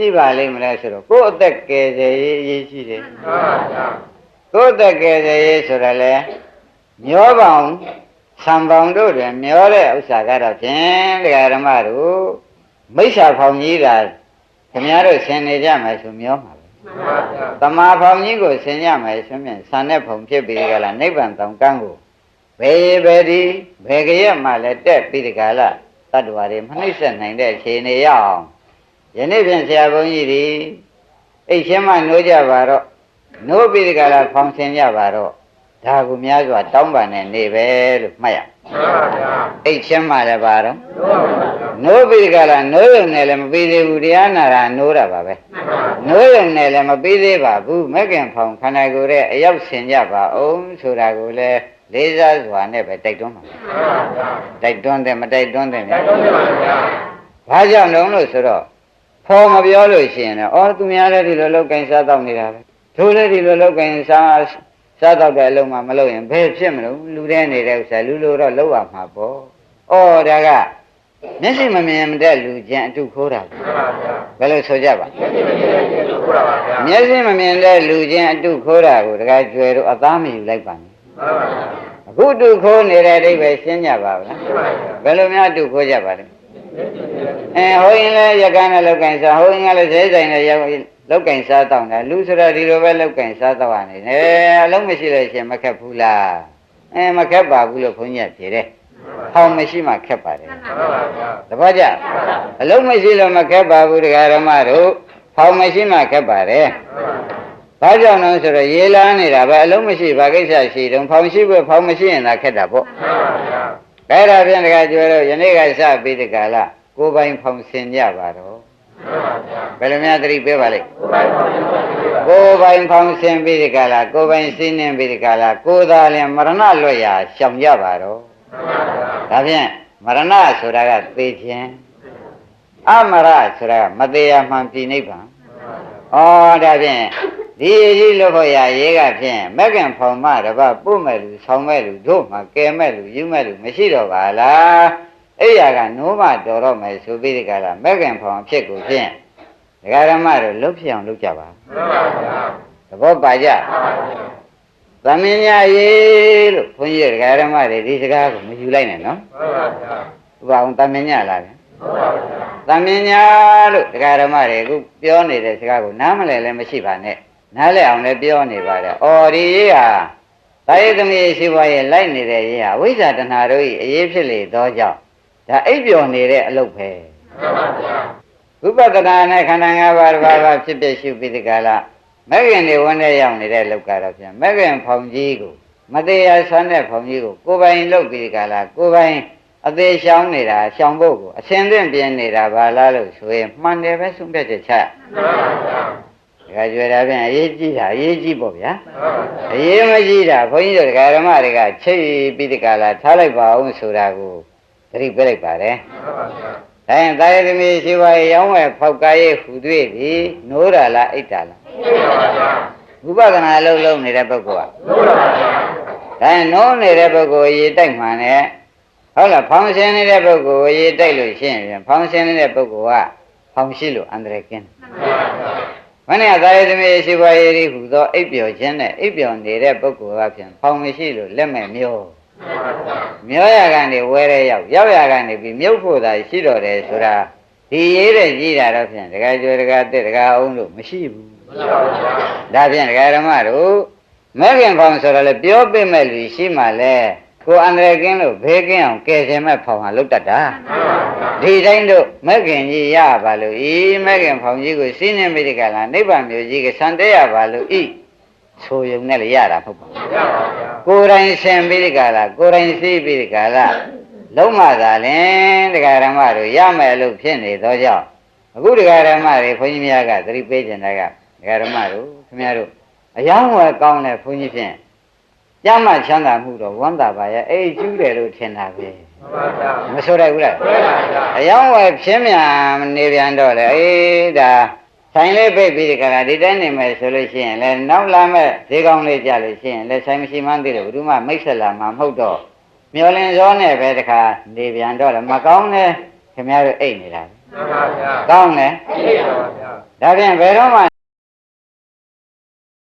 ရှိပါလိမ့်မလဲဆိုတော့ကိုယ့်အသက်ကယ်ဆယ်ရေးအရေးရှိတယ်မှန်ပါဗျာကိုယ့်အသက်ကယ်ဆယ်ရေးဆိုတော့လေမျောပေါင်ဆံပေါင်တို့တွင်မျောတဲ့ဥစ္စာကတော့ဖြင့်တရားဓမ္မတို့မိစ္ဆာဖောင်ကြီးတာခင်ဗျားတို့ဆင်နေကြမယ်ဆိုမျောမှာပဲမှန်ပါဗျာတမာဖောင်ကြီးကိုဆင်ကြမယ်ဆိုမြင်ဆံတဲ့ဖုံဖြစ်ပြီးကြလားနိဗ္ဗာန်တောင်ကန်းကိုဘယ်ဘယ်ဒီဘယ်ကြရက်မှလည်းတက်ပြီးဒီကလာတတ္တဝါတွေမနှိမ့်ဆက်နိုင်တဲ့အခြေအနေရအောင် ယနေ့ဖြင့်ဆရာဘုန်းကြီးဒီအိတ်ချင်းမှနိုးကြပါတော့နိုးပြီးဒီကလာဖောင်ဆင်ကြပါတော့ဒါကူများစွာတောင်းပန်တဲ့နေပဲလို့မှတ်ရမှန်ပါဗျာအိတ်ချင်းမှလည်းပါတော့လို့ပါဗျာနိုးပြီးဒီကလာနိုးရုံနဲ့လည်းမပြီးသေးဘူးတရားနာတာနိုးတာပါပဲမှန်ပါဗျာနိုးရုံနဲ့လည်းမပြီးသေးပါဘူးမက်ကင်ဖောင်ခန္ဓာကိုယ်ရဲ့အရောက်ဆင်ကြပါအောင်ဆိုတာကိုလည်းလေးစားစွာနဲ့ပဲတိုက်တွန်းပါမယ်မှန်ပါဗျာတိုက်တွန်းတယ်မတိုက်တွန်းတယ်တိုက်တော့ပါဗျာဘာကြောင့်လုံးလို့ဆိုတော့ ဖော်မပြောလို့ရှိရင်တော့အော်သူများလည်းဒီလိုလောက်ကင်စားတော့နေတာပဲသူလည်းဒီလိုလောက်ကင်စားစားတော့တဲ့အလုံးမှမလုပ်ရင်ဘယ်ဖြစ်မလို့လူတဲ့နေတဲ့ဥစ္စာလူလိုတော့လောက်ရမှာပေါ့အော်ဒါကမျက်စိမမြင်တဲ့လူချင်းအတုခိုးတာပဲမှန်ပါဗျာဘယ်လိုဆိုကြပါမျက်စိမမြင်တဲ့ကျေလို့ခေါ်တာပါဗျာမျက်စိမမြင်တဲ့လူချင်းအတုခိုးတာကိုတခါကျွယ်တော့အသားမယူလိုက်ပါနဲ့မှန်ပါဗျာအခုတုခိုးနေတဲ့အဓိပ္ပာယ်ရှင်းကြပါဗလားမှန်ပါဗျာဘယ်လိုများတုခိုးကြပါလဲမျက်စိမြင်တဲ့ အဲဟိုရင်လည်းရကန်းနဲ့လောက်ကင်စားဟိုရင်ကလည်းဈေးဆိုင်နဲ့ရောက်လောက်ကင်စားတောင်းတာလူဆိုတာဒီလိုပဲလောက်ကင်စားတော့နေတယ်အလုံးမရှိလို့ရှရင်မခက်ဘူးလားအဲမခက်ပါဘူးလို့ခွန်ကြီးကဖြေတယ်ဟောင်းမရှိမှခက်ပါတယ်မှန်ပါဗျာတပည့်ကြအလုံးမရှိလို့မခက်ပါဘူးတရားဓမ္မတို့ဟောင်းမရှိမှခက်ပါတယ်မှန်ပါဗျာဘာကြောင့်လဲဆိုတော့ရေလာနေတာပဲအလုံးမရှိဘာကိစ္စရှိတုံးဖောင်ရှိဖို့ဖောင်မရှိရင်သာခက်တာပေါ့မှန်ပါဗျာဒါရပြန်တကကျွဲတော့ယနေ့ကစပြီးဒီကလာ ကိုယ်ပိုင်ဖောင်ဆင်ကြပါတော့မှန်ပါဗျာဘယ်လိုများသတိပေးပါလိမ့်ကိုယ်ပိုင်ပါဗျာကိုယ်ပိုင်ဖောင်ဆင်ပြီးဒီကလာကိုယ်ပိုင်စင်းနေပြီးဒီကလာကိုယ်သာလျှင်မရဏလွတ်ရာရှောင်ကြပါတော့မှန်ပါဗျာဒါဖြင့်မရဏဆိုတာကသေခြင်းအမရဆိုတာကမသေးရမှန်ပြည်နိဗ္ဗာန်ဩဒါဖြင့်ဒီအကြီးလို့ဖို့ရရေးကဖြင့်မက်ကင်ဖောင်မတပတ်ပုတ်မဲ့လူဆောင်းမဲ့လူတို့မှကဲမဲ့လူယူမဲ့လူမရှိတော့ပါလား အဲ့ရကနိုးမတော်တော့မယ်ဆိုပြီးဒီကလာမက်ကင်ဖောင်အဖြစ်ကိုဖြင့်ဒကာရမတို့လှုပ်ဖြစ်အောင်လုပ်ကြပါမှန်ပါဗျာသဘောပါကြမှန်ပါဗျာသမင်းညာရေလို့ခွန်ကြီးဒကာရမတွေဒီစကားကိုမယူလိုက်နဲ့နော်မှန်ပါဗျာဥပအောင်သမင်းညာလာတယ်မှန်ပါဗျာသမင်းညာလို့ဒကာရမတွေအခုပြောနေတဲ့စကားကိုနားမလည်လည်းမရှိပါနဲ့နားလည်အောင်လည်းပြောနေပါတယ်။အော်ဒီရေးဟာသာယသမီးရှိဘွားရဲ့လိုက်နေတဲ့ရေးဟာဝိဇ္ဇာတဏှာတို့၏အရေးဖြစ်လေသောကြောင့် ဒါအိပ်ပျော်နေတဲ့အလုပ်ပဲမှန်ပါဗျာဝိပဿနာနဲ့ခန္ဓာ၅ပါးတစ်ပါးပါဖြစ်ဖြစ်ရှုပြီးဒီကလာမဂ္ဂင်တွေဝန်တဲ့ရောက်နေတဲ့လောက်ကတော့ပြန်မဂ္ဂင်ဖောင်ကြီးကိုမတရားဆန်းတဲ့ဖောင်ကြီးကိုကိုယ်ပိုင်လုပ်ပြီးဒီကလာကိုယ်ပိုင်အသေးရှောင်းနေတာရှောင်းဖို့ကိုအစင်သင့်ပြင်းနေတာဘာလားလို့ဆိုရင်မှန်တယ်ပဲဆုံးဖြတ်ချက်ချမှန်ပါဗျာဒကာကျွေတာပြန်အရေးကြီးတာအရေးကြီးပေါ့ဗျာမှန်ပါဗျာအရေးမကြီးတာဘုန်းကြီးတို့ဒကာဓမ္မတွေကချိတ်ပြီးဒီကလာထားလိုက်ပါအောင်ဆိုတာကို သတိပေးလိုက်ပါတယ်မှန်ပါဗျာဒါရင်တာယသမီးရှိပါရဲ့ရောင်းဝယ်ဖောက်ကားရဲ့ဟူတွေ့သည်နိုးတာလားအိတ်တာလားမှန်ပါဗျာဝိပဿနာအလုံးလုံးနေတဲ့ပုဂ္ဂိုလ်ကလို့ပါဗျာဒါရင်နိုးနေတဲ့ပုဂ္ဂိုလ်ရေတိုက်မှန်နဲ့ဟုတ်လားဖောင်ရှင်နေတဲ့ပုဂ္ဂိုလ်ရေတိုက်လို့ရှိရင်ဖောင်ရှင်နေတဲ့ပုဂ္ဂိုလ်ကဖောင်ရှိလို့အန္တရာယ်ကင်းမှန်ပါဗျာမနေ့ကသာယသမီးရှိပါရဲ့ဒီဟူသောအိပ်ပျော်ခြင်းနဲ့အိပ်ပျော်နေတဲ့ပုဂ္ဂိုလ်ကဖြင့်ဖောင်မရှိလို့လက်မဲ့မျိုး မှန်ပါဗျာမျောရကနေဝဲရဲရောက်ရောက်ရကနေပြီးမြုပ်ဖို့သာရှိတော့တယ်ဆိုတာဒီရေးတဲ့ကြီးတာတော့ဖြင့်တကယ်ကျွဲတကယ်တက်တကယ်အောင်လို့မရှိဘူးမှန်ပါဗျာဒါဖြင့်ဒကာဓမ္မတို့မဲခင်ဖောင်ဆိုတော့လေပြောပြမဲ့လူရှိမှလဲကိုအန္တရာယ်ကင်းလို့ဘေးကင်းအောင်ကယ်ဆယ်မဲ့ဖောင်ဟာလုတ်တတ်တာမှန်ပါဗျာဒီတိုင်းတို့မဲခင်ကြီးရပါလို့ဤမဲခင်ဖောင်ကြီးကိုစီးနေမိဒီကလာနိဗ္ဗာန်မျိုးကြီးကဆန်တဲ့ရပါလို့ဤ ဆိုယုံနဲ့လေရတာမဟုတ်ပါဘူးရပါဗျာကိုယ်တိုင်ဆင်ပြီးဒီကလာကိုယ်တိုင်စီးပြီးဒီကလာလုံးမသာလင်ဒကာဓမ္မတို့ရမယ်လို့ဖြစ်နေသောကြောင့်အခုဒကာဓမ္မတွေခွန်ကြီးများကသတိပေးကြတာကဒကာဓမ္မတို့ခင်ဗျားတို့အယောင်းဝယ်ကောင်းတဲ့ဘုန်းကြီးဖြင့်ကြမ်းမှချမ်းသာမှုတော့ဝမ်းသာပါရဲ့အေးကျူးတယ်လို့ထင်တာပဲမှန်ပါဗျာမဆိုရဘူးလားဆွဲပါဗျာအယောင်းဝယ်ဖြင်းမြန်နေပြန်တော့လေအေးဒါ ဆိုင်လေးပိတ်ပြီးဒီကရာဒီတိုင်းနေမယ်ဆိုလို့ရှိရင်လည်းနောက်လာမဲ့ဈေးကောင်းလေးကြလို့ရှိရင်လည်းဆိုင်မရှိမှန်းသိတယ်ဘယ်သူမှမိတ်ဆက်လာမှာမဟုတ်တော့မျောလင်းစောနဲ့ပဲတခါနေပြန်တော့လေမကောင်းတဲ့ခင်ဗျားတို့အိတ်နေတာမှမှန်ပါဗျာကောင်းတယ်သိပါပါဗျာဒါဖြင့်ဘယ်တော့မှ